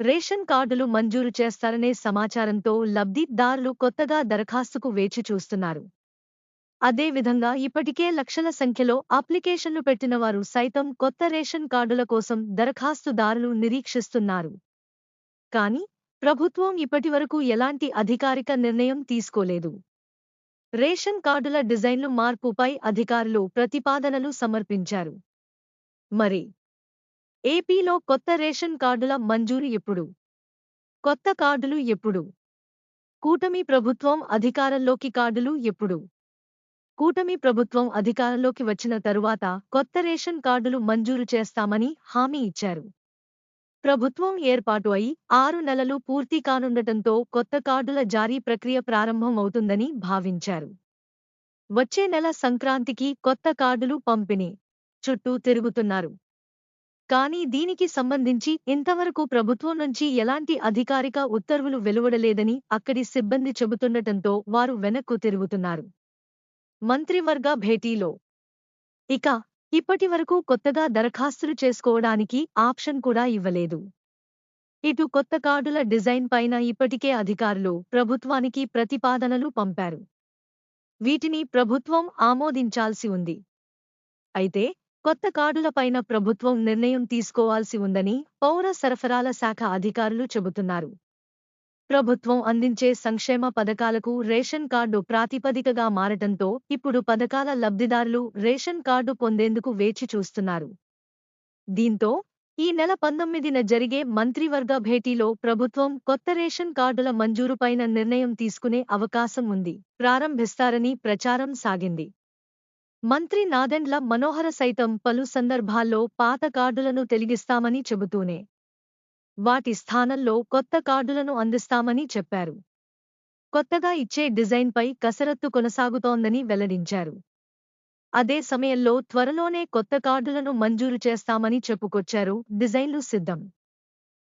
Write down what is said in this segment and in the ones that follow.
Ration కార్డులు మంజూరు చేస్తారనే సమాచారంతో లబ్ధిదారులు కొత్తగా దరఖాస్తుకు వేచి చూస్తున్నారు. అదేవిధంగా ఇప్పటికే లక్షల సంఖ్యలో అప్లికేషన్లు పెట్టినవారు సైతం కొత్త రేషన్ కార్డుల కోసం దరఖాస్తుదారులు నిరీక్షిస్తున్నారు. కానీ ప్రభుత్వం ఇప్పటివరకు ఎలాంటి అధికారిక నిర్ణయం తీసుకోలేదు. రేషన్ కార్డుల డిజైన్లు మార్పుపై అధికారులు ప్రతిపాదనలు సమర్పించారు. మరి ఏపీలో కొత్త రేషన్ కార్డుల మంజూరు ఎప్పుడు? కొత్త కార్డులు ఎప్పుడు? కూటమి ప్రభుత్వం అధికారంలోకి కార్డులు ఎప్పుడు? కూటమి ప్రభుత్వం అధికారంలోకి వచ్చిన తరువాత కొత్త రేషన్ కార్డులు మంజూరు చేస్తామని హామీ ఇచ్చారు. ప్రభుత్వం ఏర్పాటు అయి ఆరు నెలలు పూర్తి కానుండటంతో కొత్త కార్డుల జారీ ప్రక్రియ ప్రారంభం అవుతుందని భావించారు. వచ్చే నెల సంక్రాంతికి కొత్త కార్డులు పంపిణీ చుట్టూ తిరుగుతున్నారు. కానీ దీనికి సంబంధించి ఇంతవరకు ప్రభుత్వం నుంచి ఎలాంటి అధికారిక ఉత్తర్వులు వెలువడలేదని అక్కడి సిబ్బంది చెబుతుండటంతో వారు వెనక్కు తిరుగుతున్నారు. మంత్రివర్గ భేటీలో. ఇక ఇప్పటివరకు కొత్తగా దరఖాస్తులు చేసుకోవడానికి ఆప్షన్ కూడా ఇవ్వలేదు. ఇటు కొత్త కార్డుల డిజైన్ పైన ఇప్పటికే అధికారులు ప్రభుత్వానికి ప్రతిపాదనలు పంపారు. వీటిని ప్రభుత్వం ఆమోదించాల్సి ఉంది. అయితే కొత్త కార్డులపైన ప్రభుత్వం నిర్ణయం తీసుకోవాల్సి ఉందని పౌర సరఫరాల శాఖ అధికారులు చెబుతున్నారు. ప్రభుత్వం అందించే సంక్షేమ పథకాలకు రేషన్ కార్డు ప్రాతిపదికగా మారటంతో ఇప్పుడు పథకాల లబ్ధిదారులు రేషన్ కార్డు పొందేందుకు వేచి చూస్తున్నారు. దీంతో ఈ నెల పంతొమ్మిదిన జరిగే మంత్రివర్గ భేటీలో ప్రభుత్వం కొత్త రేషన్ కార్డుల మంజూరుపైన నిర్ణయం తీసుకునే అవకాశం ఉంది. ప్రారంభిస్తారని ప్రచారం సాగింది. మంత్రి నాదెండ్ల మనోహర సైతం పలు సందర్భాల్లో పాత కార్డులను తొలగిస్తామని చెబుతూనే వాటి స్థానంలో కొత్త కార్డులను అందిస్తామని చెప్పారు. కొత్తగా ఇచ్చే డిజైన్పై కసరత్తు కొనసాగుతోందని వెల్లడించారు. అదే సమయంలో త్వరలోనే కొత్త కార్డులను మంజూరు చేస్తామని చెప్పుకొచ్చారు డిజైన్లు సిద్ధం.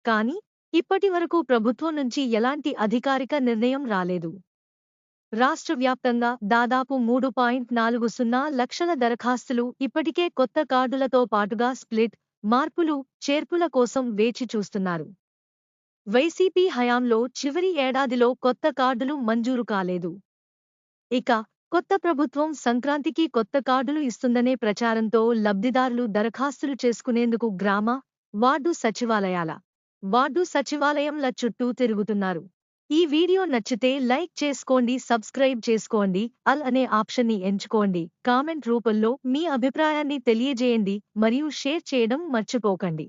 కాని ఇప్పటివరకు ప్రభుత్వం నుంచి ఎలాంటి అధికారిక నిర్ణయం రాలేదు. రాష్ట్ర వ్యాప్తంగా దాదాపు మూడు పాయింట్ నాలుగు సున్నా లక్షల దరఖాస్తులు ఇప్పటికే కొత్త కార్డులతో పాటుగా స్ప్లిట్ మార్పులు చేర్పుల కోసం వేచి చూస్తున్నారు. వైసీపీ హయాంలో చివరి ఏడాదిలో కొత్త కార్డులు మంజూరు కాలేదు. ఇక కొత్త ప్రభుత్వం సంక్రాంతికి కొత్త కార్డులు ఇస్తుందనే ప్రచారంతో లబ్ధిదారులు దరఖాస్తులు చేసుకునేందుకు గ్రామ వార్డు సచివాలయాల వార్డు సచివాలయంల చుట్టూ తిరుగుతున్నారు. ఈ వీడియో నచ్చితే లైక్ చేసుకోండి సబ్స్క్రైబ్ చేసుకోండి అల్ అనే ఆప్షన్ని ఎంచుకోండి. కామెంట్ రూపంలో మీ అభిప్రాయాన్ని తెలియజేయండి మరియు షేర్ చేయడం మర్చిపోకండి.